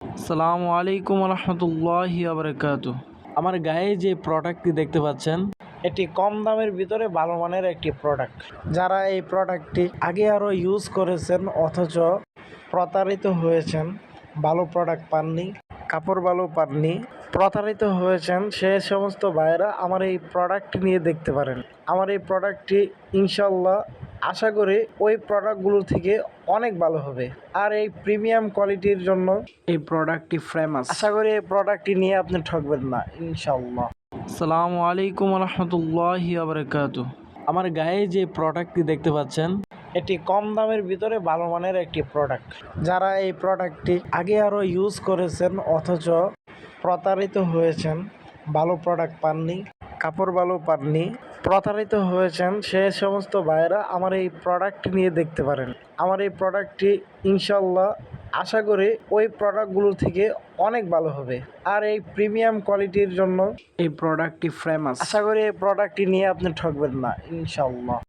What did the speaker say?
আসসালামু আলাইকুম রহমতুল্লাহি আবরকাত আমার গায়ে যে প্রোডাক্টটি দেখতে পাচ্ছেন, এটি কম দামের ভিতরে ভালো মানের একটি প্রোডাক্ট যারা এই প্রোডাক্টটি আগে আরও ইউজ করেছেন, অথচ প্রতারিত হয়েছেন, ভালো প্রোডাক্ট পাননি, কাপড় ভালো পাননি, প্রতারিত হয়েছেন, সে সমস্ত ভাইয়েরা আমার এই প্রোডাক্টটি নিয়ে দেখতে পারেন। আমার এই প্রোডাক্টটি ইনশাল্লাহ আশা করি ওই প্রোডাক্টগুলো থেকে অনেক ভালো হবে। আর এই প্রিমিয়াম কোয়ালিটির জন্য এই প্রোডাক্টটি ফেমাস আশা করি এই প্রোডাক্টটি নিয়ে আপনি ঠকবেন না ইনশাল্লাহ আসসালামু আলাইকুম রহমতুল্লাহি আবরকাত আমার গায়ে যে প্রোডাক্টটি দেখতে পাচ্ছেন এটি কম দামের ভিতরে ভালো মানের একটি প্রোডাক্ট যারা এই প্রোডাক্টটি আগে আরও ইউজ করেছেন অথচ প্রতারিত হয়েছেন ভালো প্রোডাক্ট পাননি কাপড় ভালো পাননি প্রতারিত হয়েছেন সে সমস্ত ভাইয়েরা আমার এই প্রোডাক্টটি নিয়ে দেখতে পারেন। আমার এই প্রোডাক্টটি ইনশাল্লাহ আশা করি ওই প্রোডাক্টগুলো থেকে অনেক ভালো হবে। আর এই প্রিমিয়াম কোয়ালিটির জন্য এই প্রোডাক্টটি ফেমাস আশা করি এই প্রোডাক্টটি নিয়ে আপনি ঠকবেন না ইনশাল্লাহ